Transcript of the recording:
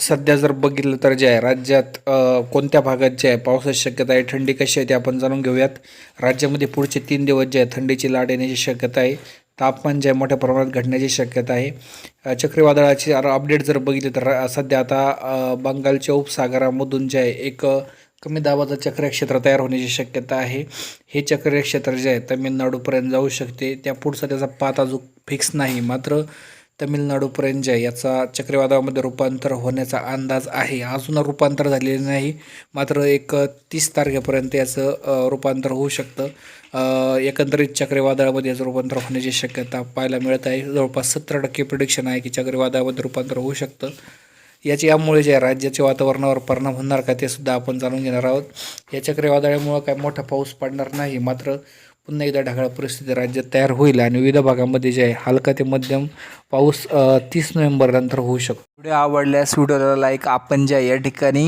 सध्या जर बघितलं तर जे आहे राज्यात कोणत्या भागात जे आहे पावसाची शक्यता आहे थंडी कशी आहे ते आपण जाणून घेऊयात. राज्यामध्ये पुढचे तीन दिवस जे आहे थंडीची लाट येण्याची शक्यता आहे. तापमान जे आहे मोठ्या प्रमाणात घडण्याची शक्यता आहे. चक्रीवादळाची अपडेट जर बघितली तर सध्या आता बंगालच्या उपसागरामधून जे आहे एक कमी दाबाचं चक्रीय क्षेत्र तयार होण्याची शक्यता आहे. हे चक्रीय क्षेत्र जे आहे तमिळनाडूपर्यंत जाऊ शकते. त्या पुढचा त्याचा पात अजून फिक्स नाही. मात्र तमिळनाडूपर्यंत आहे याचा चक्रीवादळामध्ये रूपांतर होण्याचा अंदाज आहे. अजून रूपांतर झालेलं नाही. मात्र एक तीस तारखेपर्यंत याचं रूपांतर होऊ शकतं. एकंदरीत चक्रीवादळामध्ये याचं रूपांतर होण्याची शक्यता पाहायला मिळत आहे. जवळपास सत्तर टक्के प्रिडिक्शन आहे की चक्रीवादळामध्ये रूपांतर होऊ शकतं. याचे यामुळे जे राज्याच्या वातावरणावर परिणाम होणार का ते सुद्धा आपण जाणून घेणार आहोत. या चक्रीवादळामुळं काय मोठा पाऊस पडणार नाही. मात्र पुन्हा एकदा ढगाळ परिस्थिती राज्यात तयार होईल आणि विविध भागामध्ये जे आहे हलका ते मध्यम पाऊस तीस नोव्हेंबर नंतर होऊ शकतो. व्हिडिओ आवडल्यास व्हिडिओला लाईक आपण ज्या या ठिकाणी